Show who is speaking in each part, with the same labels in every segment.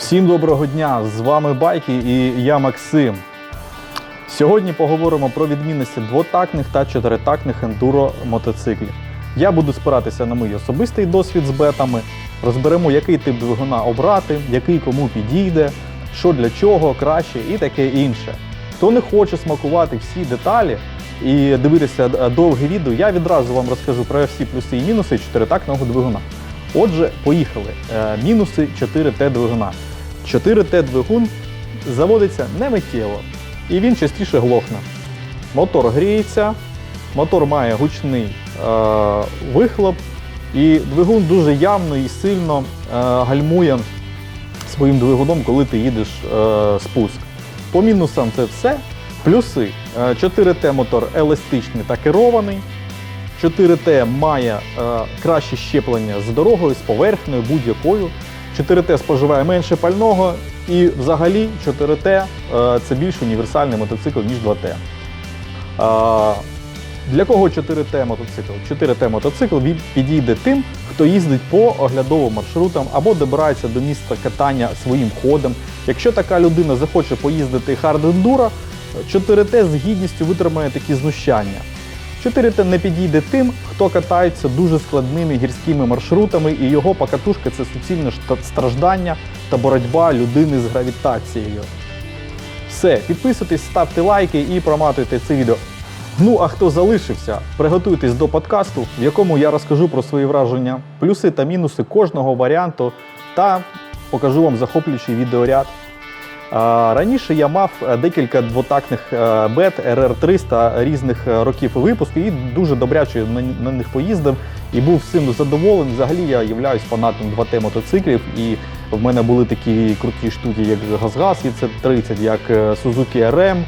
Speaker 1: Всім доброго дня! З вами Байки і я Максим. Сьогодні поговоримо про відмінності двотактних та чотиритактних ендуро мотоциклів. Я буду спиратися на мій особистий досвід з бетами, розберемо, який тип двигуна обрати, який кому підійде, що для чого краще і таке інше. Хто не хоче смакувати всі деталі і дивитися е, довге відео, я відразу вам розкажу про всі плюси і мінуси чотиритактного двигуна. Отже, поїхали. Е, Мінуси 4Т двигуна. 4Т двигун заводиться не миттєво, і він частіше глохне. Мотор гріється, мотор має гучний е, вихлоп, і двигун дуже явно і сильно е, гальмує своїм двигуном, коли ти їдеш е, спуск. По мінусам це все. Плюси. Е, 4Т мотор еластичний та керований. 4Т має е, краще щеплення з дорогою, з поверхнею, будь-якою. 4Т споживає менше пального, і взагалі 4Т е, це більш універсальний мотоцикл, ніж 2Т. Е, для кого 4Т мотоцикл? 4Т мотоцикл підійде тим, хто їздить по оглядовим маршрутам або добирається до міста катання своїм ходом. Якщо така людина захоче поїздити хард-ендуро, 4Т з гідністю витримає такі знущання. 4Т не підійде тим, хто катається дуже складними гірськими маршрутами, і його покатушка це суцільне страждання та боротьба людини з гравітацією. Все, підписуйтесь, ставте лайки і проматуйте це відео. Ну а хто залишився, приготуйтесь до подкасту, в якому я розкажу про свої враження, плюси та мінуси кожного варіанту та покажу вам захоплюючий відеоряд. Раніше я мав е, декілька двотактних е, бет RR300 різних е, років випуску і дуже добряче на, них поїздив і був всім задоволений. Взагалі я являюсь фанатом 2Т мотоциклів, і в мене були такі круті штуки, як GazGaz EC30, як е, Suzuki RM.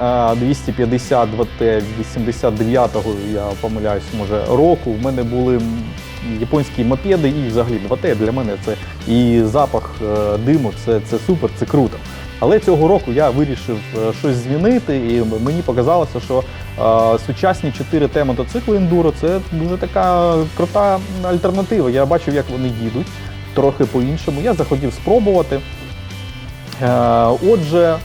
Speaker 1: е, 250 2T 89-го, я помиляюсь, може, року. В мене були японські мопеди і взагалі 2T для мене це і запах диму, це, це супер, це круто. Але цього року я вирішив е, щось змінити, і мені показалося, що е, сучасні 4Т мотоцикли ендуро це дуже така крута альтернатива. Я бачив, як вони їдуть трохи по-іншому. Я захотів спробувати. Е, Отже,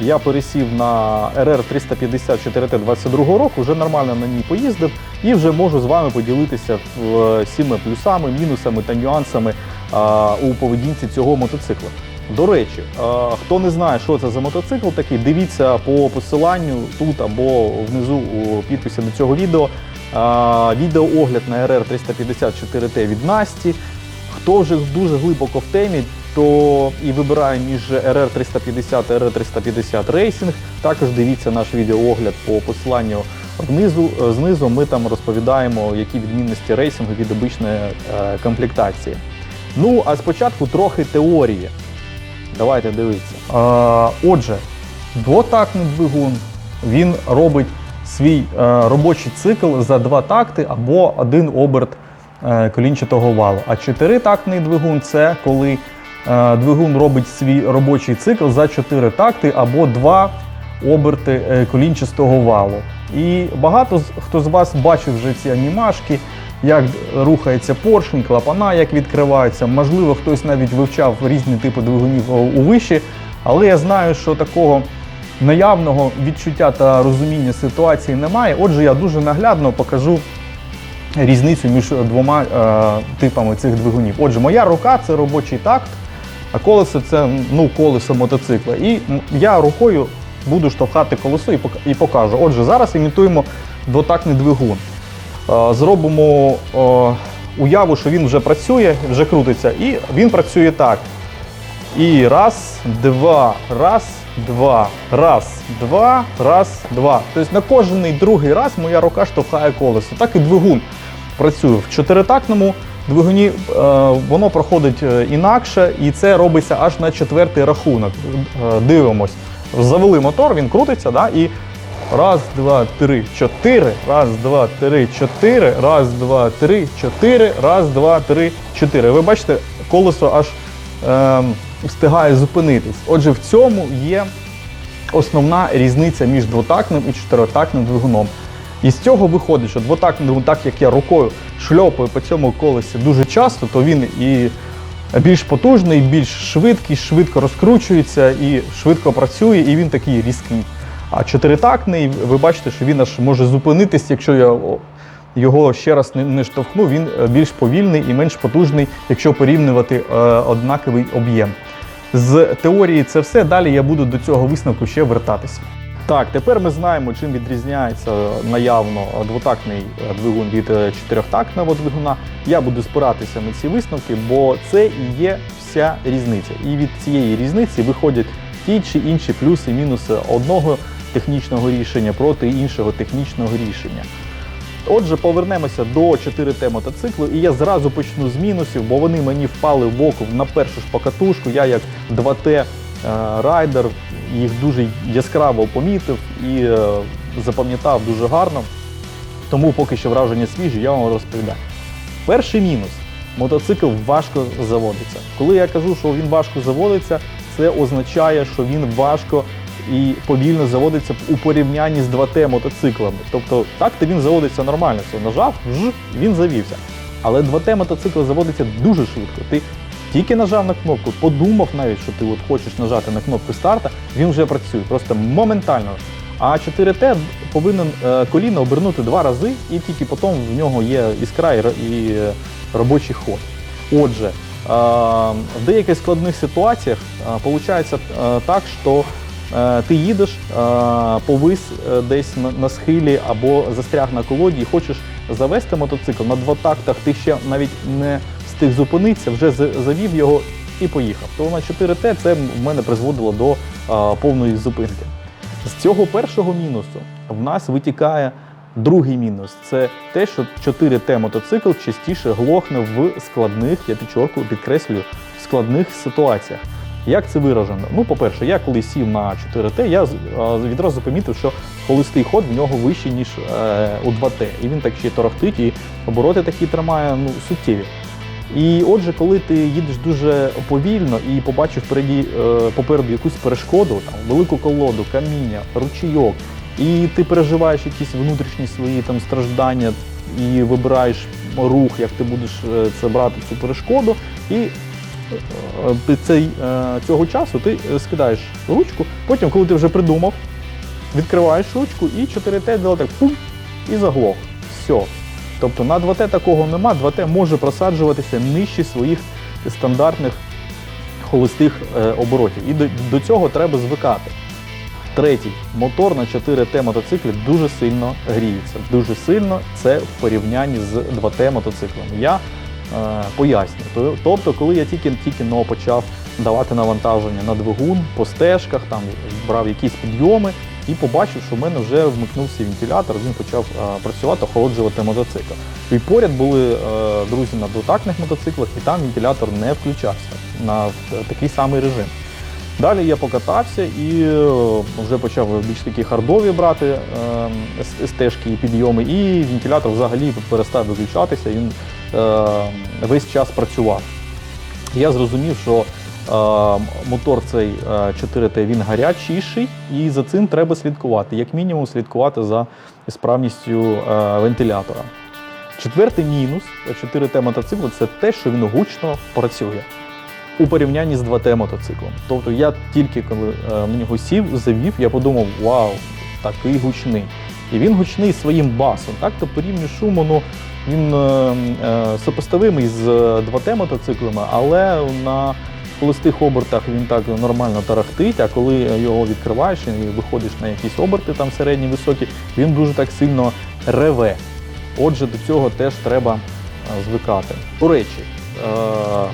Speaker 1: я пересів на RR 350 т 22 року, вже нормально на ній поїздив і вже можу з вами поділитися всіми плюсами, мінусами та нюансами у поведінці цього мотоцикла. До речі, хто не знає, що це за мотоцикл такий, дивіться по посиланню тут або внизу у підписі до цього відео. Відеоогляд на RR 354 t від Насті. Хто вже дуже глибоко в темі, то і вибирає між RR 350 та RR 350 Racing. Також дивіться наш відеоогляд по посиланню внизу. Е, Знизу ми там розповідаємо, які відмінності рейсингу від обичної е, комплектації. Ну, а спочатку трохи теорії. Давайте дивитися. Отже, двотактний двигун він робить свій е, робочий цикл за два такти або один оберт е, колінчатого валу. А чотиритактний двигун це коли е, двигун робить свій робочий цикл за чотири такти або два оберти колінчастого валу. І багато хто з вас бачив вже ці анімашки, як рухається поршень, клапана, як відкриваються. Можливо, хтось навіть вивчав різні типи двигунів у виші, але я знаю, що такого наявного відчуття та розуміння ситуації немає. Отже, я дуже наглядно покажу різницю між двома е, типами цих двигунів. Отже, моя рука це робочий такт, а колесо це ну, колесо мотоцикла. І я рукою буду штовхати колесо і покажу. Отже, зараз імітуємо двотактний двигун. Е, Зробимо е, уяву, що він вже працює, вже крутиться, і він працює так. І раз, два, раз, два, раз, два, раз, два. Тобто на кожний другий раз моя рука штовхає колесо. Так і двигун працює в чотиритактному двигуні. е, Воно проходить е, інакше, і це робиться аж на четвертий рахунок. Дивимось. Завели мотор, він крутиться, да, і раз, два, три, чотири, раз, два, три, чотири, раз, два, три, чотири, раз, два, три, чотири. Ви бачите, колесо аж ем, встигає зупинитись. Отже, в цьому є основна різниця між двотактним і чотиритактним двигуном. І з цього виходить, що двотактний двигун, так як я рукою шльопаю по цьому колесі дуже часто, то він і більш потужний, більш швидкий, швидко розкручується і швидко працює, і він такий різкий. А чотиритактний, ви бачите, що він аж може зупинитись, якщо я його ще раз не, штовхну, він е, більш повільний і менш потужний, якщо порівнювати е, однаковий об'єм. З теорії це все. Далі я буду до цього висновку ще вертатися. Так, тепер ми знаємо, чим відрізняється наявно двотактний е, двигун від чотирьохтактного двигуна. Я буду спиратися на ці висновки, бо це і є вся різниця. І від цієї різниці виходять ті чи інші плюси, мінуси одного технічного рішення проти іншого технічного рішення. Отже, повернемося до 4Т мотоциклу, і я зразу почну з мінусів, бо вони мені впали в око на першу ж покатушку. Я як 2Т е, райдер їх дуже яскраво помітив і е, запам'ятав дуже гарно. Тому поки що враження свіжі, я вам розповідаю. Перший мінус мотоцикл важко заводиться. Коли я кажу, що він важко заводиться, це означає, що він важко і повільно заводиться у порівнянні з 2Т мотоциклами. Тобто так то він заводиться нормально. Це нажав, ж, він завівся. Але 2Т мотоцикл заводиться дуже швидко. Ти тільки нажав на кнопку, подумав навіть, що ти от хочеш нажати на кнопку старта, він вже працює, просто моментально. А 4Т повинен е, коліно обернути два рази, і тільки потім в нього є іскра і, е, робочий ход. Отже, е, в деяких складних ситуаціях виходить так, що ти їдеш, е, повис е, десь на, схилі або застряг на колоді і хочеш завести мотоцикл на двотактах, ти ще навіть не встиг зупинитися, вже завів його і поїхав. То на 4Т це в мене призводило до е, повної зупинки. З цього першого мінусу в нас витікає другий мінус. Це те, що 4Т мотоцикл частіше глохне в складних, я підчорку підкреслюю, в складних ситуаціях. Як це виражено? Ну, по-перше, я коли сів на 4Т, я відразу помітив, що холостий ход в нього вищий, ніж е, у 2Т. І він так ще торохтить, і обороти такі тримає ну, суттєві. І отже, коли ти їдеш дуже повільно і побачив впереді, е, попереду якусь перешкоду, там, велику колоду, каміння, ручійок, і ти переживаєш якісь внутрішні свої там страждання і вибираєш рух, як ти будеш е, це брати цю перешкоду, і е, цей, е, цього часу ти скидаєш ручку, потім, коли ти вже придумав, відкриваєш ручку і 4Т дало так пум, і заглох. Все. Тобто на 2Т такого нема, 2Т може просаджуватися нижче своїх стандартних холостих е, оборотів. І до, до цього треба звикати. Третій, мотор на 4Т мотоциклі дуже сильно гріється. Дуже сильно це в порівнянні з 2Т мотоциклами. Я е, поясню. То- Тобто, коли я тільки тільки почав давати навантаження на двигун по стежках, там брав якісь підйоми і побачив, що в мене вже вмикнувся вентилятор, він почав е, працювати, охолоджувати мотоцикл. І поряд були е, друзі на двотактних мотоциклах, і там вентилятор не включався на такий самий режим. Далі я покатався і е, вже почав більш такі хардові брати е, стежки і підйоми, і вентилятор взагалі перестав виключатися, він е, весь час працював. Я зрозумів, що мотор цей е, 4Т він гарячіший, і за цим треба слідкувати. Як мінімум, слідкувати за справністю вентилятора. Четвертий мінус 4Т мотоциклу це те, що він гучно працює у порівнянні з 2Т мотоциклом. Тобто я тільки коли е, на нього сів, завів, я подумав, вау, такий гучний. І він гучний своїм басом. Так, то порівню шуму, ну він е, е, з 2Т мотоциклами, але на холостих обертах він так нормально тарахтить, а коли його відкриваєш і виходиш на якісь оберти, там середні, високі, він дуже так сильно реве. Отже, до цього теж треба е, звикати. До речі, е,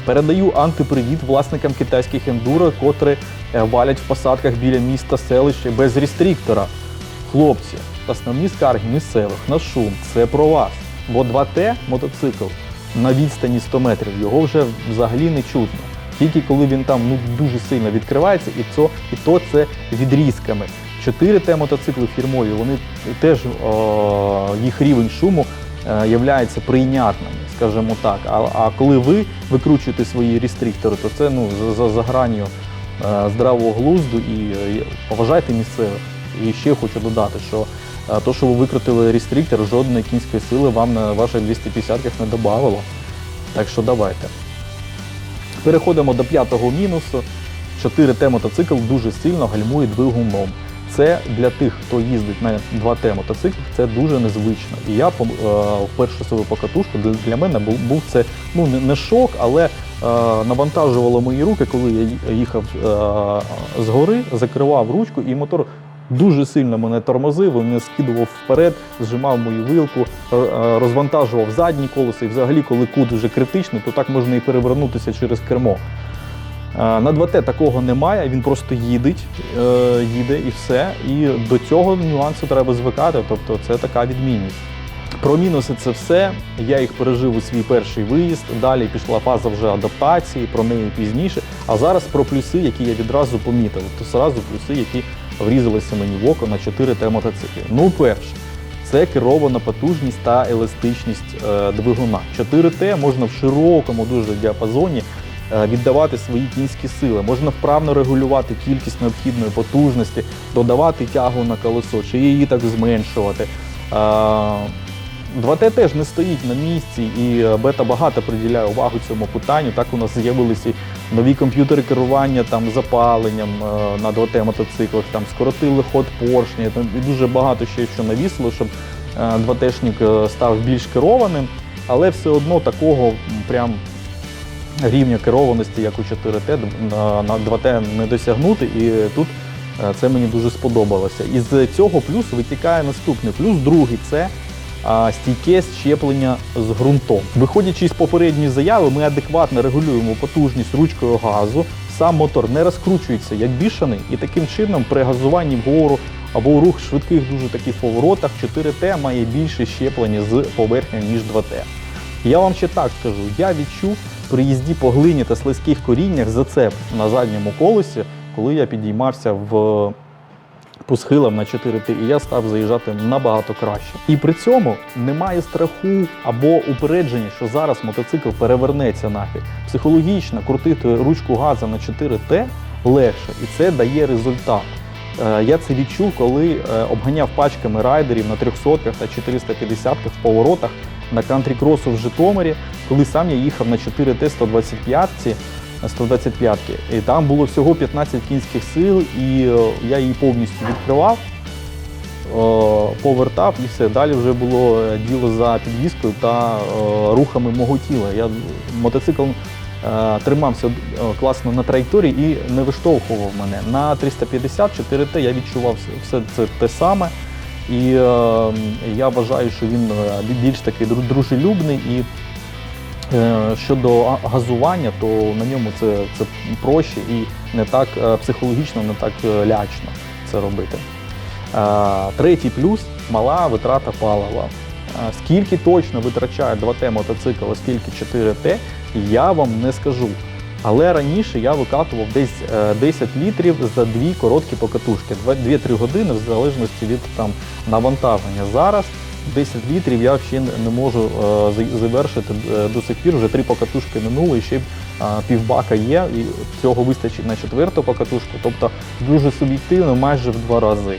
Speaker 1: передаю антипривіт власникам китайських ендуро, котрі е, валять в посадках біля міста селища без рестріктора. Хлопці, основні скарги місцевих на шум це про вас. Бо 2Т мотоцикл на відстані 100 метрів його вже взагалі не чутно. Тільки коли він там ну, дуже сильно відкривається, і, це, і то це відрізками. 4Т мотоцикли фірмові, вони теж о, їх рівень шуму е, являється прийнятним, скажімо так. А, а коли ви викручуєте свої рестриктори, то це ну, за, за, гранню е, здравого глузду і е, поважайте місцевих. І ще хочу додати, що е, то, що ви викрутили рестриктор, жодної кінської сили вам на ваших 250-ках не додавало. Так що давайте. Переходимо до п'ятого мінусу. 4Т мотоцикл дуже сильно гальмує двигуном. Це для тих, хто їздить на 2Т мотоциклах, це дуже незвично. І я е, вперше свою покатушку для, мене був, це ну не, шок, але е, навантажувало мої руки, коли я їхав е, з гори, закривав ручку, і мотор дуже сильно мене тормозив, мене скидував вперед, зжимав мою вилку, розвантажував задні колеса. І взагалі, коли кут вже критичний, то так можна і перевернутися через кермо. Е, На 2Т такого немає, він просто їдеть, е, їде і все. І до цього нюансу треба звикати, тобто це така відмінність. Про мінуси це все. Я їх пережив у свій перший виїзд. Далі пішла фаза вже адаптації, про неї пізніше. А зараз про плюси, які я відразу помітив. То зразу плюси, які врізалися мені в око на 4 т мотоциклі. Ну, перше, це керована потужність та еластичність е, двигуна. 4Т можна в широкому дуже діапазоні віддавати свої кінські сили. Можна вправно регулювати кількість необхідної потужності, додавати тягу на колесо, чи її так зменшувати. Е, 2Т теж не стоїть на місці, і е, бета багато приділяє увагу цьому питанню. Так у нас з'явилися нові комп'ютери керування там запаленням е, на 2Т мотоциклах, там скоротили ход поршня, там дуже багато ще що навісило, щоб е, 2Т-шник е, став більш керованим, але все одно такого прям рівня керованості, як у 4Т, на, на 2Т не досягнути. І тут е, це мені дуже сподобалося. Із цього плюс витікає наступний. Плюс другий це стійке щеплення з ґрунтом. Виходячи з попередньої заяви, ми адекватно регулюємо потужність ручкою газу. Сам мотор не розкручується як бішаний, і таким чином при газуванні вгору або у рух швидких дуже таких поворотах 4Т має більше щеплення з поверхні, ніж 2Т. Я вам ще так скажу: я відчув при їзді по глині та слизьких коріннях зацеп на задньому колесі, коли я підіймався в по схилам на 4Т, і я став заїжджати набагато краще. І при цьому немає страху або упередження, що зараз мотоцикл перевернеться нафіг. Психологічно крутити ручку газа на 4Т легше, і це дає результат. Е, Я це відчув, коли е, обганяв пачками райдерів на 300 та 450 в поворотах на кантрі-кросу в Житомирі, коли сам я їхав на 4Т 125 125 І там було всього 15 кінських сил, і е, я її повністю відкривав, е, повертав і все. Далі вже було е, діло за підвіскою та рухами мого тіла. Я мотоцикл е, тримався класно на траєкторії і не виштовхував мене. На 350 4Т я відчував все це те саме. І е, я вважаю, що він е, більш такий дружелюбний і Е, Щодо газування, то на ньому це, це проще і не так е, психологічно, не так е, лячно це робити. Е, Третій плюс мала витрата палива. Скільки точно витрачає 2Т мотоцикл, а скільки 4Т, я вам не скажу. Але раніше я викатував десь е, 10 літрів за дві короткі покатушки, 2-3 години в залежності від там, навантаження. Зараз 10 літрів я ще не можу е, завершити е, до сих пір. Вже три покатушки минуло, і ще е, півбака є, і цього вистачить на четверту покатушку. Тобто дуже суб'єктивно, майже в два рази.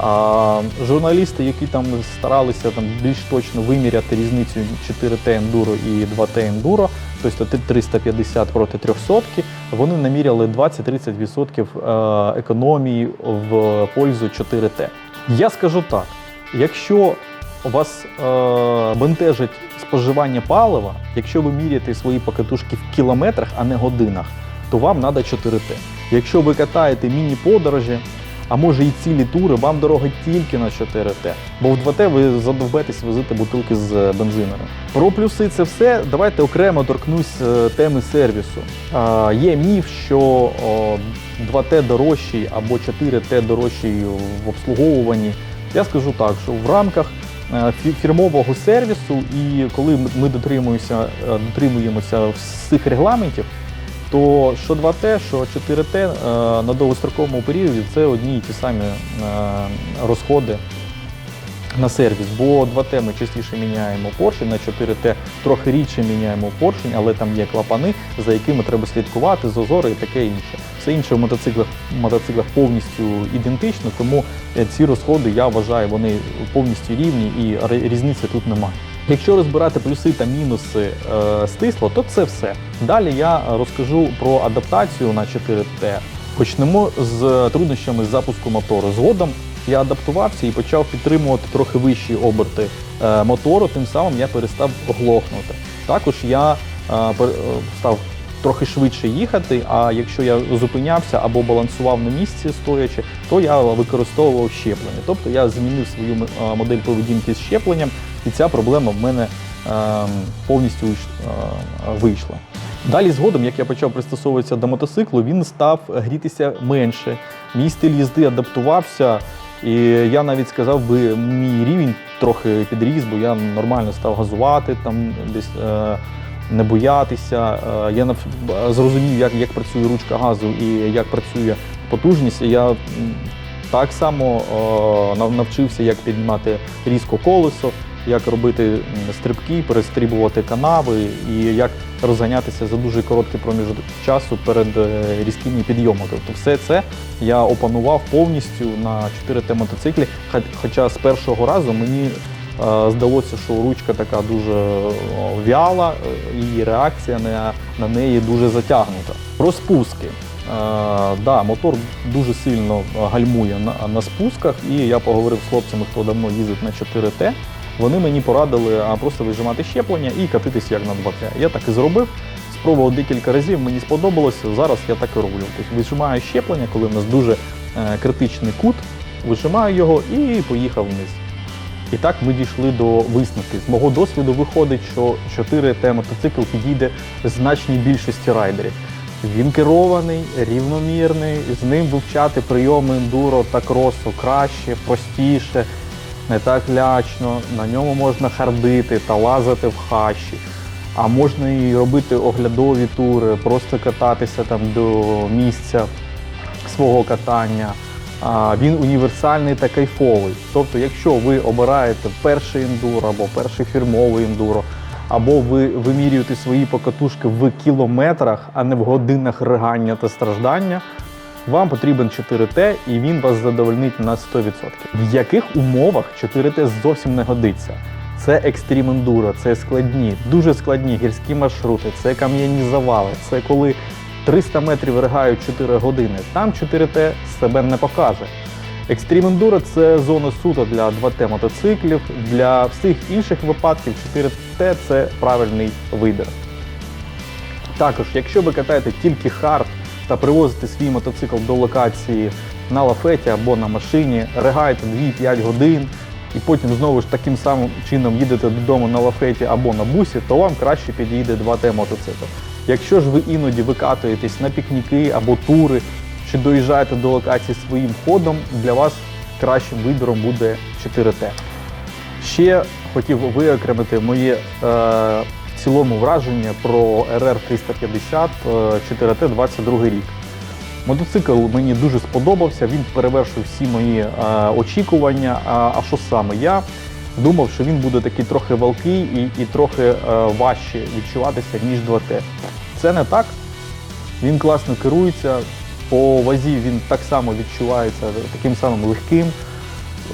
Speaker 1: А журналісти, які там старалися там більш точно виміряти різницю 4Т Enduro і 2Т Enduro, тобто 350 проти 300, вони наміряли 20-30% е, економії в пользу 4Т. Я скажу так: якщо вас е, бентежить споживання палива, якщо ви міряєте свої покатушки в кілометрах, а не годинах, то вам треба 4Т. Якщо ви катаєте міні-подорожі, а може і цілі тури, вам дорога тільки на 4Т. Бо в 2Т ви задовбетесь возити бутилки з е, бензинами. Про плюси це все. Давайте окремо торкнусь е, теми сервісу. Е, є міф, що о, 2Т дорожчий або 4Т дорожчий в обслуговуванні. Я скажу так, що в рамках е, фірмового сервісу, і коли ми дотримуємося, дотримуємося всіх регламентів, то що 2Т, що 4Т е, на довгостроковому періоді це одні і ті самі е, розходи на сервіс. Бо 2Т ми частіше міняємо поршень, на 4Т трохи рідше міняємо поршень, але там є клапани, за якими треба слідкувати, зозори і таке інше. Все інше в мотоциклах, мотоциклах повністю ідентично, тому е, ці розходи, я вважаю, вони повністю рівні і різниці тут немає. Якщо розбирати плюси та мінуси е, стисло, то це все. Далі я розкажу про адаптацію на 4T. Почнемо з труднощами з запуску мотору. Згодом я адаптувався і почав підтримувати трохи вищі оберти е, мотору, тим самим я перестав глохнути. Також я е, е, став трохи швидше їхати, а якщо я зупинявся або балансував на місці стоячи, то я використовував щеплення. Тобто я змінив свою е, модель поведінки з щепленням, і ця проблема в мене е, повністю е, вийшла. Далі згодом, як я почав пристосовуватися до мотоциклу, він став грітися менше. Мій стиль їзди адаптувався, і я навіть сказав би, мій рівень трохи підріс, бо я нормально став газувати, там десь е, не боятися. Е, я зрозумів, як, як працює ручка газу і як працює потужність. Я так само навчився, як піднімати різко колесо, як робити стрибки, перестрибувати канави і як розганятися за дуже короткий проміжок часу перед е, різкими підйомами. Тобто все це я опанував повністю на 4Т мотоциклі. Хоча з першого разу мені е, здалося, що ручка така дуже е, вяла, і реакція на, неї дуже затягнута. Про спуски. Е, да, мотор дуже сильно гальмує на, на спусках, і я поговорив з хлопцями, хто давно їздить на 4Т. Вони мені порадили просто вижимати щеплення і катитися як на 2Т. Я так і зробив. Спробував декілька разів, мені сподобалося. Зараз я так і роблю. Тобто вижимаю щеплення, коли в нас дуже е, критичний кут, вижимаю його і поїхав вниз. І так ми дійшли до висновки. З мого досвіду виходить, що 4Т мотоцикл підійде значній більшості райдерів. Він керований, рівномірний, з ним вивчати прийоми ендуро та кросу краще, простіше, не так лячно. На ньому можна хардити та лазити в хащі. А можна і робити оглядові тури, просто кататися там до місця свого катання. Він універсальний та кайфовий. Тобто, якщо ви обираєте перший ендуро або перший фірмовий ендуро, або ви вимірюєте свої покатушки в кілометрах, а не в годинах ригання та страждання, вам потрібен 4Т і він вас задовольнить на 100%. В яких умовах 4Т зовсім не годиться? Це екстрім ендуро, це складні, дуже складні гірські маршрути, це кам'яні завали, це коли 300 метрів ригають 4 години. Там 4Т себе не покаже. Екстрім ендуро це зона суто для 2Т мотоциклів. Для всіх інших випадків 4Т це правильний вибір. Також, якщо ви катаєте тільки хард та привозите свій мотоцикл до локації на лафеті або на машині, ригаєте 2-5 годин і потім знову ж таким самим чином їдете додому на лафеті або на бусі, то вам краще підійде 2Т мотоцикл. Якщо ж ви іноді викатуєтесь на пікніки або тури, чи доїжджаєте до локації своїм ходом, для вас кращим вибором буде 4Т. Ще хотів виокремити моє е, цілому враження про RR 350 е, 4T 22 рік. Мотоцикл мені дуже сподобався, він перевершив всі мої е, очікування. А, що саме? Я думав, що він буде такий трохи валкий і, і трохи е, важче відчуватися, ніж 2T. Це не так. Він класно керується, по вазі він так само відчувається таким самим легким.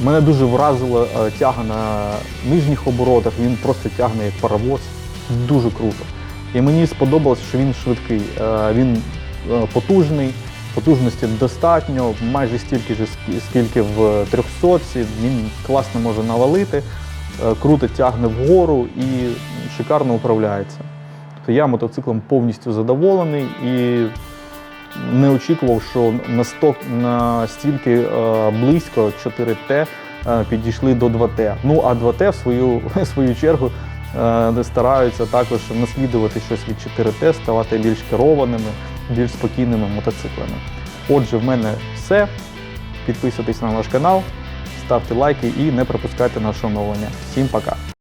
Speaker 1: Мене дуже вразила е, тяга на нижніх оборотах, він просто тягне як паровоз. Дуже круто. І мені сподобалось, що він швидкий. Е, Він е, потужний, потужності достатньо, майже стільки ж, скільки в 300 Він класно може навалити, е, круто тягне вгору і шикарно управляється. Тобто я мотоциклом повністю задоволений і не очікував, що настільки близько 4Т е, підійшли до 2Т. Ну а 2Т в свою, в свою чергу е, стараються також наслідувати щось від 4Т, ставати більш керованими, більш спокійними мотоциклами. Отже, в мене все. Підписуйтесь на наш канал, ставте лайки і не пропускайте наше оновлення. Всім пока!